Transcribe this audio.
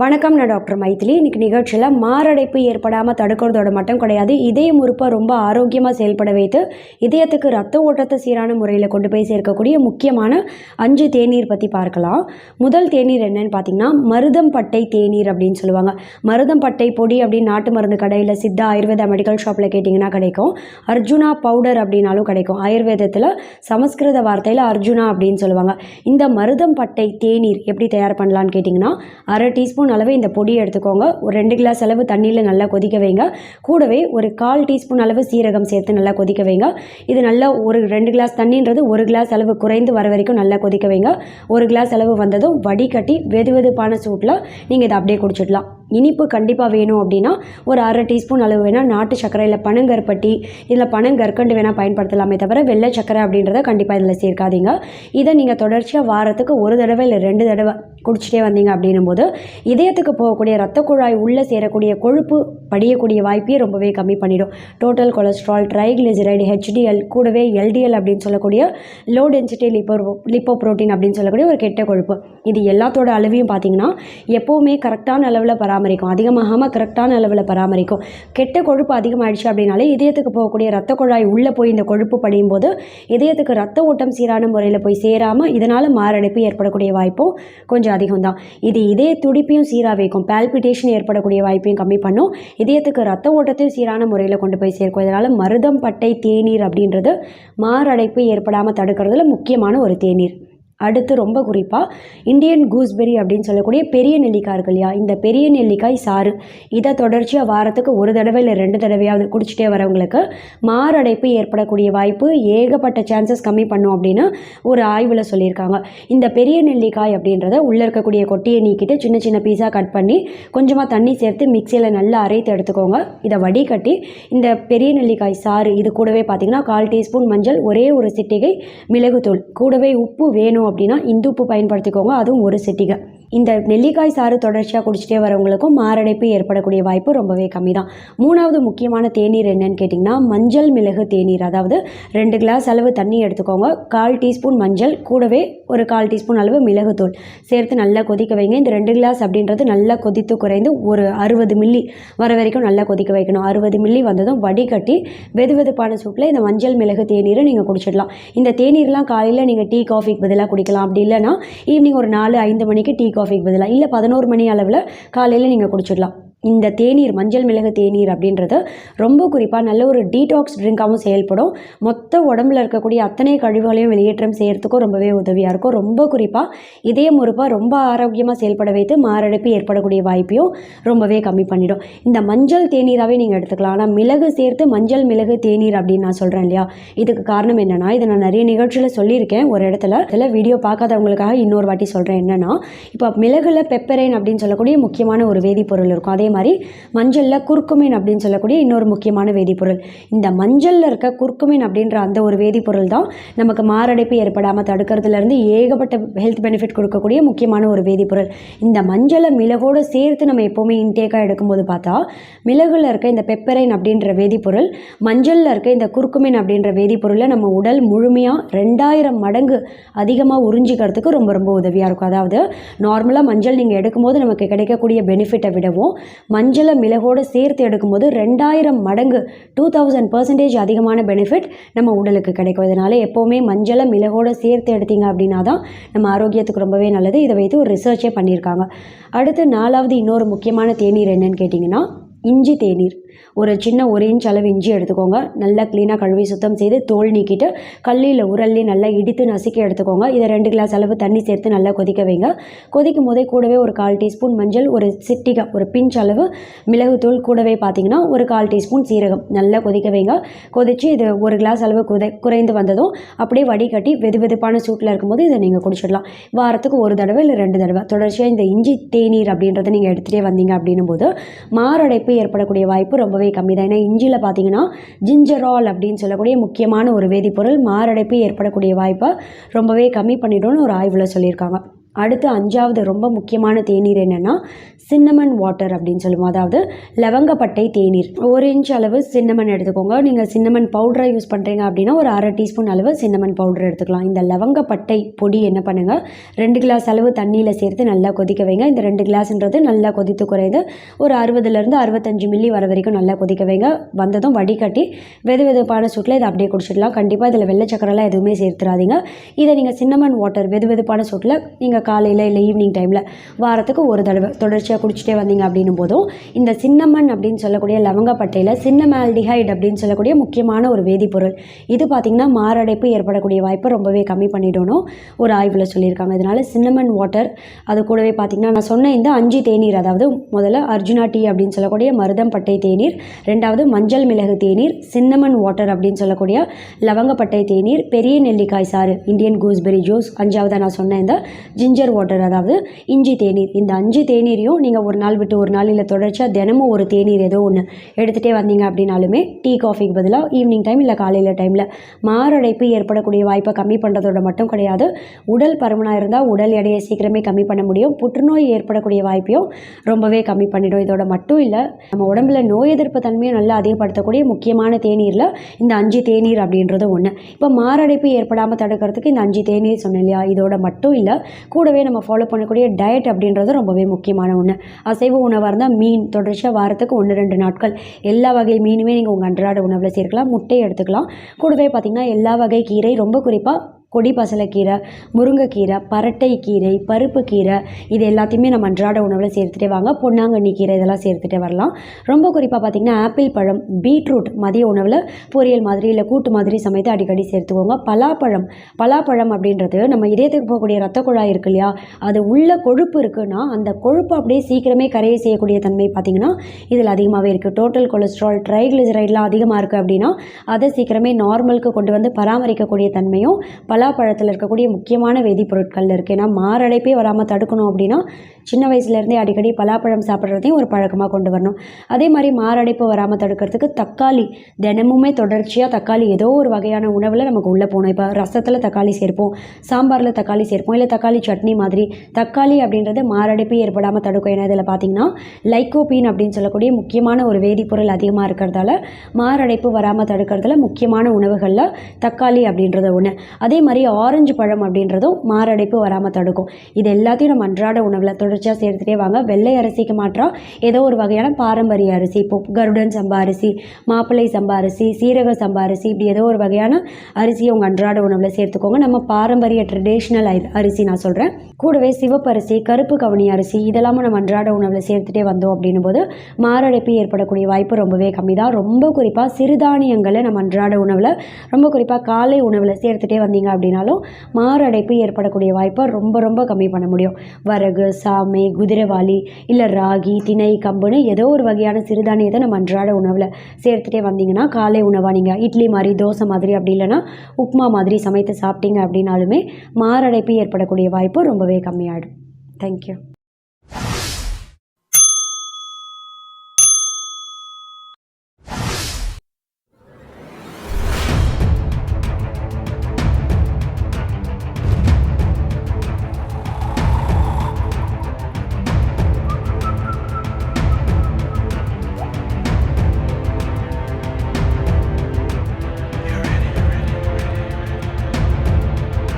வணக்கம் நான் டாக்டர் மைத்திலி இன்னைக்கு நிகழ்ச்சியில் மாரடைப்பு ஏற்படாமல் தடுக்கிறதோட மட்டும் கிடையாது இதய முறுப்பை ரொம்ப ஆரோக்கியமாக செயல்பட வைத்து இதயத்துக்கு ரத்த ஓட்டத்தை சீரான முறையில் கொண்டு போய் சேர்க்கக்கூடிய முக்கியமான அஞ்சு தேநீர் பற்றி பார்க்கலாம். முதல் தேநீர் என்னன்னு பார்த்தீங்கன்னா மருதம் பட்டை தேநீர் அப்படின்னு சொல்லுவாங்க. மருதம் பட்டை பொடி அப்படின்னு நாட்டு மருந்து கடையில் சித்தா ஆயுர்வேதா மெடிக்கல் ஷாப்பில் கேட்டிங்கன்னா கிடைக்கும். அர்ஜுனா பவுடர் அப்படின்னாலும் கிடைக்கும். ஆயுர்வேதத்தில் சமஸ்கிருத வார்த்தையில் அர்ஜுனா அப்படின்னு சொல்லுவாங்க. இந்த மருதம் பட்டை தேநீர் எப்படி தயார் பண்ணலான்னு கேட்டிங்கன்னா அரை டீஸ்பூன் அளவு இந்த பொடியை எடுத்துக்கோங்க. ஒரு ரெண்டு கிளாஸ் அளவு தண்ணியில் நல்லா கொதிக்க வைங்க. கூடவே ஒரு கால் டீஸ்பூன் அளவு சீரகம் சேர்த்து நல்லா கொதிக்க வைங்க. இது நல்லா ஒரு ரெண்டு கிளாஸ் தண்ணின்றது ஒரு கிளாஸ் அளவு குறைந்து வர வரைக்கும் நல்லா கொதிக்க வைங்க. ஒரு கிளாஸ் அளவு வந்ததும் வடிகட்டி வெது வெதுப்பான சூட்டில் நீங்கள் இதை அப்படியே குடிச்சிடலாம். இனிப்பு கண்டிப்பாக வேணும் அப்படின்னா ஒரு அரை டீஸ்பூன் அளவு வேணால் நாட்டு சர்க்கரையில் பனங்கருப்பட்டி இதில் பனங்கற்கண்டு வேணால் பயன்படுத்தலாமே தவிர வெள்ளை சர்க்கரை அப்படின்றத கண்டிப்பாக இதில் சேர்க்காதீங்க. இதை நீங்கள் தொடர்ச்சியாக வாரத்துக்கு ஒரு தடவை இல்லை ரெண்டு தடவை குடிச்சிட்டே வந்தீங்க அப்படின்னும் போது இதயத்துக்கு போகக்கூடிய ரத்த குழாய் உள்ளே சேரக்கூடிய கொழுப்பு படியக்கூடிய வாய்ப்பையே ரொம்பவே கம்மி பண்ணிடும். டோட்டல் கொலஸ்ட்ரால் ட்ரைக்ளிசரைடு ஹெச்டிஎல் கூடவே எல்டிஎல் அப்படின்னு சொல்லக்கூடிய low density lipo lipo protein அப்படின்னு சொல்லக்கூடிய ஒரு கெட்ட கொழுப்பு. இது எல்லாத்தோட அளவையும் பார்த்தீங்கன்னா எப்போவுமே கரெக்டான அளவில் பராமரிக்கும். அதிகமாகாமல் கரெக்டான அளவில் பராமரிக்கும். கெட்ட கொழுப்பு அதிகமாகிடுச்சு அப்படின்னாலே இதயத்துக்கு போகக்கூடிய ரத்த குழாய் உள்ளே போய் இந்த கொழுப்பு படியும் போது இதயத்துக்கு ரத்த ஓட்டம் சீரான முறையில் போய் சேராமல் இதனால் மாரடைப்பு ஏற்படக்கூடிய வாய்ப்பும் கொஞ்சம் அதிகம் தான் இது இதய துடிப்பையும் சீராக வைக்கும். பால்பிட்டேஷன் ஏற்படக்கூடிய வாய்ப்பையும் கம்மி பண்ணும். இதயத்துக்கு ரத்த ஓட்டத்தையும் சீரான முறையில் கொண்டு போய் சேர்க்கும். இதனால் மருதம் பட்டை தேநீர் அப்படின்றது மாரடைப்பு ஏற்படாமல் தடுக்கிறதுல முக்கியமான ஒரு தேநீர். அடுத்து ரொம்ப குறிப்பாக இந்தியன் கூஸ்பெரி அப்படின்னு சொல்லக்கூடிய பெரிய நெல்லிக்காய் இருக்கு இல்லையா? இந்த பெரிய நெல்லிக்காய் சாறு. இதை தொடர்ச்சியாக வாரத்துக்கு ஒரு தடவை இல்லை ரெண்டு தடவையாவது குடிச்சிட்டே வரவங்களுக்கு மாரடைப்பு ஏற்படக்கூடிய வாய்ப்பு ஏகப்பட்ட சான்சஸ் கம்மி பண்ணும் அப்படின்னு ஒரு ஆய்வில் சொல்லியிருக்காங்க. இந்த பெரிய நெல்லிக்காய் அப்படின்றத உள்ளே இருக்கக்கூடிய கொட்டியை நீக்கிட்டு சின்ன சின்ன பீஸாக கட் பண்ணி கொஞ்சமாக தண்ணி சேர்த்து மிக்சியில் நல்லா அரைத்து எடுத்துக்கோங்க. இதை வடிகட்டி இந்த பெரிய நெல்லிக்காய் சாறு இது கூடவே பார்த்தீங்கன்னா கால் டீஸ்பூன் மஞ்சள் ஒரே ஒரு சிட்டிகை மிளகுத்தூள். கூடவே உப்பு வேணும் அப்படின்னா இந்துப்பு பயன்படுத்திக்கோங்க. அதுவும் ஒரு சிட்டிகை. இந்த நெல்லிக்காய் சாறு தொடர்ச்சியாக குடிச்சிட்டே வரவங்களுக்கும் மாரடைப்பு ஏற்படக்கூடிய வாய்ப்பு ரொம்பவே கம்மி தான் மூணாவது முக்கியமான தேநீர் என்னன்னு கேட்டிங்கன்னா மஞ்சள் மிளகு தேநீர். அதாவது ரெண்டு கிளாஸ் அளவு தண்ணி எடுத்துக்கோங்க. கால் டீஸ்பூன் மஞ்சள் கூடவே ஒரு கால் டீஸ்பூன் அளவு மிளகுத்தூள். சேர்த்து நல்லா கொதிக்க வைங்க. இந்த ரெண்டு கிளாஸ் அப்படின்றது நல்லா கொதித்து குறைந்து ஒரு அறுபது மில்லி வர வரைக்கும் நல்லா கொதிக்க வைக்கணும். அறுபது மில்லி வந்ததும் வடிகட்டி வெது வெதுப்பான சூட்டில் இந்த மஞ்சள் மிளகு தேநீரை நீங்கள் குடிச்சிடலாம். இந்த தேநீர்லாம் காலையில் நீங்கள் டீ காஃபிக்கு பதிலாக குடிக்கலாம். அப்படி இல்லைன்னா ஈவினிங் ஒரு நாலு ஐந்து மணிக்கு டீ காஃபிக்கு பதிலாக இல்லை பதினோரு மணி அளவில் காலையில் நீங்கள் குடிச்சிடலாம். இந்த தேநீர் மஞ்சள் மிளகு தேநீர் அப்படின்றது ரொம்ப குறிப்பாக நல்ல ஒரு டீடாக்ஸ் ட்ரிங்காகவும் செயல்படும். மொத்த உடம்புல இருக்கக்கூடிய அத்தனை கழிவுகளையும் வெளியேற்றம் செய்கிறதுக்கும் ரொம்பவே உதவியாக இருக்கும். ரொம்ப குறிப்பாக இதய முறுப்பாக ரொம்ப ஆரோக்கியமாக செயல்பட வைத்து மாரடைப்பு ஏற்படக்கூடிய வாய்ப்பையும் ரொம்பவே கம்மி பண்ணிடும். இந்த மஞ்சள் தேநீராகவே நீங்கள் எடுத்துக்கலாம். ஆனால் மிளகு சேர்த்து மஞ்சள் மிளகு தேநீர் அப்படின்னு நான் சொல்கிறேன் இல்லையா? இதுக்கு காரணம் என்னென்னா இதை நான் நிறைய நிகழ்ச்சியில் சொல்லியிருக்கேன். ஒரு இடத்துல இதில் வீடியோ பார்க்காதவங்களுக்காக இன்னொரு வாட்டி சொல்கிறேன் என்னென்னா இப்போ மிளகுல பெப்பரைன் அப்படின்னு சொல்லக்கூடிய முக்கியமான ஒரு வேதிப்பொருள் இருக்கும். அதே மாதிரி மஞ்சளில் குர்குமின் அப்படின்னு சொல்லக்கூடிய இன்னொரு முக்கியமான வேதிப்பொருள். இந்த மஞ்சளில் இருக்க குர்குமின் அப்படின்ற அந்த ஒரு வேதிப்பொருள் தான் நமக்கு மாரடைப்பு ஏற்படாமல் தடுக்கிறதுலேருந்து ஏகப்பட்ட ஹெல்த் பெனிஃபிட் கொடுக்கக்கூடிய முக்கியமான ஒரு வேதிப்பொருள். இந்த மஞ்சளை மிளகோடு சேர்த்து நம்ம எப்போவுமே இன்டேக்காக எடுக்கும்போது பார்த்தா மிளகுல இருக்க இந்த பெப்பரைன் அப்படின்ற வேதிப்பொருள் மஞ்சளில் இருக்க இந்த குர்குமின் அப்படின்ற வேதிப்பொருளை நம்ம உடல் முழுமையாக ரெண்டாயிரம் மடங்கு அதிகமாக உறிஞ்சிக்கிறதுக்கு ரொம்ப ரொம்ப உதவியாக இருக்கும். அதாவது நார்மலாக மஞ்சள் நீங்கள் எடுக்கும்போது நமக்கு கிடைக்கக்கூடிய பெனிஃபிட்டை விடவும் மஞ்சளை மிளகோடு சேர்த்து எடுக்கும்போது ரெண்டாயிரம் மடங்கு டூ தௌசண்ட் பர்சன்டேஜ் அதிகமான பெனிஃபிட் நம்ம உடலுக்கு கிடைக்கும் இதனால் எப்போவுமே மஞ்சளை மிளகோடு சேர்த்து எடுத்தீங்க அப்படின்னா தான் நம்ம ஆரோக்கியத்துக்கு ரொம்பவே நல்லது. இதை வைத்து ஒரு ரிசர்ச்சே பண்ணியிருக்காங்க. அடுத்து நாலாவது இன்னொரு முக்கியமான தேநீர் என்னன்னு கேட்டிங்கன்னா இஞ்சி தேநீர். ஒரு சின்ன ஒரு இன்ச் அளவு இஞ்சி எடுத்துக்கோங்க. நல்லா க்ளீனாக கழுவி சுத்தம் செய்து தோல் நீக்கிட்டு கல்லில் உரல்லி நல்லா இடித்து நசுக்கி எடுத்துக்கோங்க. இதை ரெண்டு கிளாஸ் அளவு தண்ணி சேர்த்து நல்லா கொதிக்க வைங்க. கொதிக்கும் போதே கூடவே ஒரு கால் டீஸ்பூன் மஞ்சள் ஒரு சிட்டிகை ஒரு பிஞ்ச் அளவு மிளகுத்தூள் கூடவே பார்த்தீங்கன்னா ஒரு கால் டீஸ்பூன் சீரகம் நல்லா கொதிக்க வைங்க. கொதித்து இது ஒரு கிளாஸ் அளவு குதை குறைந்து வந்ததும் அப்படியே வடிகட்டி வெது வெதுப்பான சூட்டில் இருக்கும்போது இதை நீங்கள் குடிச்சிடலாம். வாரத்துக்கு ஒரு தடவை இல்லை ரெண்டு தடவை. தொடர்ச்சியாக இந்த இஞ்சி தேநீர் அப்படின்றத நீங்கள் எடுத்துகிட்டே வந்தீங்க அப்படின்னும் போது மாரடைப்பு ஏற்படக்கூடிய வாய்ப்பு ரொம்பவே கம்மி தான் ஏன்னா இஞ்சியில் பார்த்தீங்கன்னா ஜிஞ்சரால் அப்படின்னு சொல்லக்கூடிய முக்கியமான ஒரு வேதிப்பொருள் மாரடைப்பு ஏற்படக்கூடிய வாய்ப்பை ரொம்பவே கம்மி பண்ணிடும்னு ஒரு ஆய்வில் சொல்லியிருக்காங்க. அடுத்து அஞ்சாவது ரொம்ப முக்கியமான தேநீர் என்னென்னா சின்னமன் வாட்டர் அப்படின்னு சொல்லுவோம். அதாவது லவங்கப்பட்டை தேநீர். ஒரு இன்ச் அளவு சின்னமன் எடுத்துக்கோங்க. நீங்கள் சின்னமன் பவுடரை யூஸ் பண்ணுறீங்க அப்படின்னா ஒரு அரை டீஸ்பூன் அளவு சின்னமன் பவுடர் எடுத்துக்கலாம். இந்த லவங்கப்பட்டை பொடி என்ன பண்ணுங்கள் ரெண்டு கிளாஸ் அளவு தண்ணியில் சேர்த்து நல்லா கொதிக்க வைங்க. இந்த ரெண்டு கிளாஸ்ன்றது நல்லா கொதித்து குறைந்து ஒரு அறுபதுலேருந்து அறுபத்தஞ்சு மில்லி வர வரைக்கும் நல்லா கொதிக்க வைங்க. வந்ததும் வடிகட்டி வெது வெதுப்பான சூட்டில் இதை அப்படியே குடிச்சிடலாம். கண்டிப்பாக இதில் வெள்ளை சக்கரெல்லாம் எதுவுமே சேர்த்துறாதீங்க. இதை நீங்கள் சின்னமன் வாட்டர் வெது வெதுப்பான சூட்டில் நீங்கள் காலையில் இல்லை ஈவினிங் டைமில் வாரத்துக்கு ஒரு தடவை தொடர்ச்சியாக குடிச்சிட்டே வந்தீங்க அப்படின்னும் போதும் இந்த சின்னமன் அப்படின்னு சொல்லக்கூடிய லவங்கப்பட்டையில் சின்னமால்டிஹைட் அப்படின்னு சொல்லக்கூடிய முக்கியமான ஒரு வேதிப்பொருள். இது பார்த்திங்கன்னா மாரடைப்பு ஏற்படக்கூடிய வாய்ப்பை ரொம்பவே கம்மி பண்ணிடணும் ஒரு ஆய்வில் சொல்லியிருக்காங்க. இதனால் சின்னமன் வாட்டர் அது கூடவே பார்த்திங்கன்னா நான் சொன்ன இந்த அஞ்சு தேநீர் அதாவது முதல்ல அர்ஜுனா டீ அப்படின்னு சொல்லக்கூடிய மருதம்பட்டை தேநீர் ரெண்டாவது மஞ்சள் மிளகு தேநீர் சின்னமன் வாட்டர் அப்படின்னு சொல்லக்கூடிய லவங்கப்பட்டை தேநீர் பெரிய நெல்லிக்காய் சாறு இந்தியன் கூஸ்பெரி ஜூஸ் அஞ்சாவது நான் சொன்ன இந்த ஜிஞ்சர் வாட்டர் அதாவது இஞ்சி தேநீர். இந்த அஞ்சு தேநீரையும் நீங்கள் ஒரு நாள் விட்டு ஒரு நாள் இல்லை தொடர்ச்சியாக தினமும் ஒரு தேநீர் ஏதோ ஒன்று எடுத்துகிட்டே வந்தீங்க அப்படின்னாலுமே டீ காஃபிக்கு பதிலாக ஈவினிங் டைம் இல்லை காலையில் டைமில் மாரடைப்பு ஏற்படக்கூடிய வாய்ப்பை கம்மி பண்ணுறதோட மட்டும் கிடையாது. உடல் பருமனாக இருந்தால் உடல் எடையை சீக்கிரமே கம்மி பண்ண முடியும். புற்றுநோய் ஏற்படக்கூடிய வாய்ப்பையும் ரொம்பவே கம்மி பண்ணிடும். இதோட மட்டும் இல்லை நம்ம உடம்புல நோய் எதிர்ப்பு தன்மையை நல்லா அதிகப்படுத்தக்கூடிய முக்கியமான தேநீரில் இந்த அஞ்சு தேநீர் அப்படின்றது ஒன்று இப்போ மாரடைப்பு ஏற்படாமல் தடுக்கிறதுக்கு இந்த அஞ்சு தேநீர் சொன்னேன் இல்லையா? இதோட மட்டும் இல்லை கூடவே நம்ம ஃபாலோ பண்ணக்கூடிய டயட் அப்படின்றது ரொம்பவே முக்கியமான ஒன்று அசைவ உணவாக இருந்தால் மீன் தொடர்ச்சியாக வாரத்துக்கு ஒன்று ரெண்டு நாட்கள். எல்லா வகை மீனுமே நீங்கள் உங்கள் அன்றாட உணவில் சேர்க்கலாம் முட்டை எடுத்துக்கலாம். கூடவே பார்த்திங்கன்னா எல்லா வகை கீரை ரொம்ப குறிப்பாக கொடி பசலைக்கீரை முருங்கைக்கீரை பரட்டை கீரை பருப்பு கீரை இது எல்லாத்தையுமே நம்ம அன்றாட உணவில் சேர்த்துட்டே வாங்க. பொன்னாங்கண்ணி கீரை இதெல்லாம் சேர்த்துட்டே வரலாம். ரொம்ப குறிப்பாக பார்த்திங்கன்னா ஆப்பிள் பழம் பீட்ரூட் மதிய உணவில் பொரியல் மாதிரி இல்லை கூட்டு மாதிரி சமைத்து அடிக்கடி சேர்த்துக்கோங்க. பலாப்பழம் பலாப்பழம் அப்படின்றது நம்ம இதயத்துக்கு போகக்கூடிய ரத்த குழாய் இருக்கு இல்லையா? அது உள்ள கொழுப்பு இருக்குன்னா அந்த கொழுப்பு அப்படியே சீக்கிரமே கரையை செய்யக்கூடிய தன்மை பார்த்திங்கன்னா இதில் அதிகமாகவே இருக்குது டோட்டல் கொலஸ்ட்ரால் ட்ரைக்ளிசரைட்லாம் அதிகமாக இருக்குது அப்படின்னா அதை சீக்கிரமே நார்மலுக்கு கொண்டு வந்து பராமரிக்கக்கூடிய தன்மையும் பலாப்பழத்தில் இருக்கக்கூடிய முக்கியமான வேதிப்பொருட்கள் இருக்குது ஏன்னா மாரடைப்பே வராமல் தடுக்கணும் அப்படின்னா சின்ன வயசுலேருந்தே அடிக்கடி பலாப்பழம் சாப்பிட்றதையும் ஒரு பழக்கமாக கொண்டு வரணும். அதே மாதிரி மாரடைப்பு வராமல் தடுக்கிறதுக்கு தக்காளி தினமுமே தொடர்ச்சியாக தக்காளி ஏதோ ஒரு வகையான உணவில் நமக்கு உள்ளே போகணும். இப்போ ரசத்தில் தக்காளி சேர்ப்போம் சாம்பாரில் தக்காளி சேர்ப்போம் இல்லை தக்காளி சட்னி மாதிரி. தக்காளி அப்படின்றது மாரடைப்பு ஏற்படாமல் தடுக்கும். ஏன்னா இதில் பார்த்தீங்கன்னா லைக்கோபீன் அப்படின்னு சொல்லக்கூடிய முக்கியமான ஒரு வேதிப்பொருள் அதிகமாக இருக்கிறதால மாரடைப்பு வராமல் தடுக்கிறதுல முக்கியமான உணவுகளில் தக்காளி அப்படின்றது ஒன்று அதே மாதிரி ஆரஞ்சு பழம் அப்படின்றதும் மாரடைப்பு வராமல் தடுக்கும். இது எல்லாத்தையும் நம்ம அன்றாட உணவில் தொடர்ச்சியாக சேர்த்துட்டே வாங்க. வெள்ளை அரிசிக்கு மாற்றம் ஏதோ ஒரு வகையான பாரம்பரிய அரிசி இப்போ கருடன் சம்பா அரிசி மாப்பிள்ளை சம்பா அரிசி சீரக சம்பா அரிசி இப்படி ஏதோ ஒரு வகையான அரிசியை உங்கள் அன்றாட உணவில் சேர்த்துக்கோங்க. நம்ம பாரம்பரிய ட்ரெடிஷ்னல் அரிசி நான் சொல்கிறேன் கூடவே சிவப்பரிசி கருப்பு கவனி அரிசி இதெல்லாமும் நம்ம அன்றாட உணவில் சேர்த்துட்டே வந்தோம் அப்படின்னும் போது மாரடைப்பு ஏற்படக்கூடிய வாய்ப்பு ரொம்பவே கம்மி தான். ரொம்ப குறிப்பாக சிறுதானியங்களை நம்ம அன்றாட உணவில் ரொம்ப குறிப்பாக காலை உணவில் சேர்த்துட்டே வந்தீங்க அப்படின்னாலும் மாரடைப்பு ஏற்படக்கூடிய வாய்ப்பை ரொம்ப ரொம்ப கம்மி பண்ண முடியும். வரகு சாமை குதிரைவாளி இல்லை ராகி திணை கம்புன்னு ஏதோ ஒரு வகையான சிறுதானியத்தை நம்ம அன்றாட உணவில் சேர்த்துட்டே வந்தீங்கன்னா காலை உணவாக நீங்கள் இட்லி மாதிரி தோசை மாதிரி அப்படி இல்லைன்னா உப்புமா மாதிரி சமைத்து சாப்பிட்டீங்க அப்படின்னாலுமே மாரடைப்பு ஏற்படக்கூடிய வாய்ப்பு ரொம்பவே கம்மியாகிடும் தேங்க்யூ